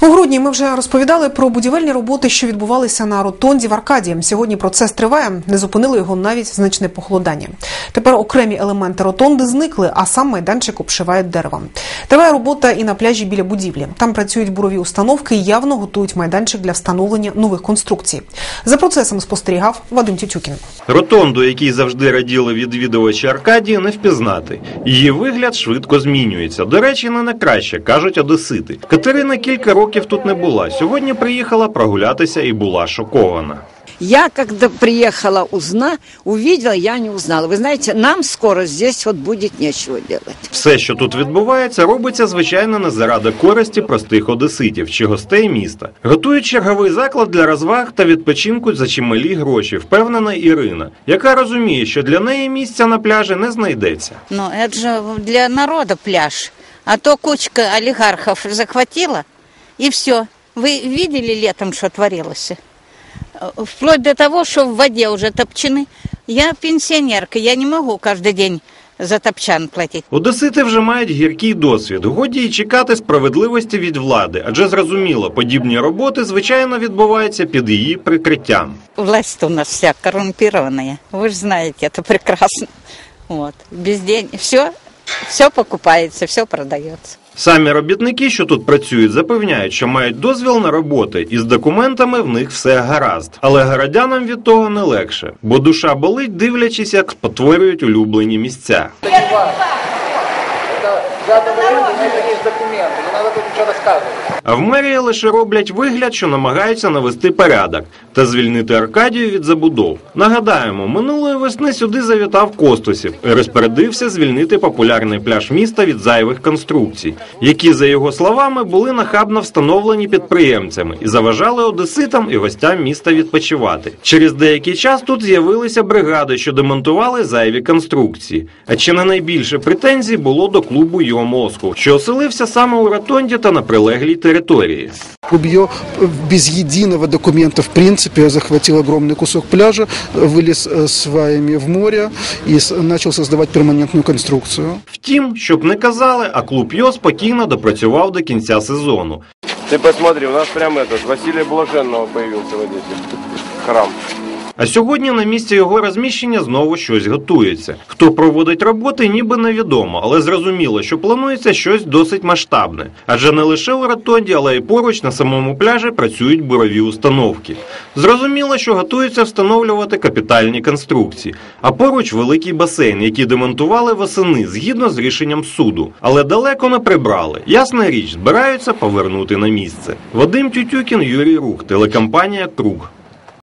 У грудні ми вже розповідали про будівельні роботи, що відбувалися на ротонді в Аркаді. Сьогодні процес триває. Не зупинило його навіть значне похолодання. Тепер окремі елементи ротонди зникли, а сам майданчик обшивають деревом. Триває робота і на пляжі біля будівлі. Там працюють бурові установки і явно готують майданчик для встановлення нових конструкцій. За процесом спостерігав Вадим Тютюкін. Ротонду, якій завжди раділи відвідувачі Аркадії, не впізнати. Її вигляд швидко змінюється. До речі, не на краще, кажуть одесити. Катерина кілька років тут не була. Сьогодні приїхала прогулятися і була шокована. Я, когда приехала узна, увидела, я не узнала. Вы знаете, нам скоро здесь вот будет нечего делать. Все, що тут відбувається, робиться звичайно не заради користі простих одеситів чи гостей міста. Готують черговий заклад для розваг та відпочинку за чималі гроші, впевнена Ірина, яка розуміє, що для неї місця на пляжі не знайдеться. Но это же для народа пляж. А то кучка олигархов захватила, и все. Вы видели летом, что творилось? Э, Вплоть до того, что в воде уже топчаны. Я пенсионерка, я не могу каждый день за топчан платить. Одесити вже мають гіркий досвід. Годі й чекати справедливості від влади, адже зрозуміло, подібні роботи звичайно відбуваються під її прикриттям. Власть у нас вся коррумпированная. Вы же знаете это прекрасно. Вот. Без денег. Все, все покупается, все продается. Самі робітники, що тут працюють, запевняють, що мають дозвіл на роботи, і з документами в них все гаразд. Але городянам від того не легше, бо душа болить, дивлячись, як спотворюють улюблені місця. А в мерії лише роблять вигляд, що намагаються навести порядок та звільнити Аркадію від забудов. Нагадаємо, минулої весни сюди завітав Костусів і розпорядився звільнити популярний пляж міста від зайвих конструкцій, які, за його словами, були нахабно встановлені підприємцями і заважали одеситам і гостям міста відпочивати. Через деякий час тут з'явилися бригади, що демонтували зайві конструкції. А чи не найбільше претензій було до клубу Йо Москву, що оселився саме у Ротонді та на прилеглій території. Кубье без единого документа, в принципе, захватил огромный кусок пляжа, вылез э, сваями в море и с- начал создавать перманентную конструкцию. Втім, щоб не казали, а клуб Йо спокійно допрацював до кінця сезону. Ты посмотри, у нас прям этот Василия Блаженного появился в Одессе. Храм. А сьогодні на місці його розміщення знову щось готується. Хто проводить роботи, ніби невідомо, але зрозуміло, що планується щось досить масштабне. Адже не лише у ротонді, але й поруч на самому пляжі працюють бурові установки. Зрозуміло, що готуються встановлювати капітальні конструкції, а поруч великий басейн, який демонтували восени згідно з рішенням суду, але далеко не прибрали. Ясна річ, збираються повернути на місце. Вадим Тютюкін, Юрій Рух, телекомпанія Круг.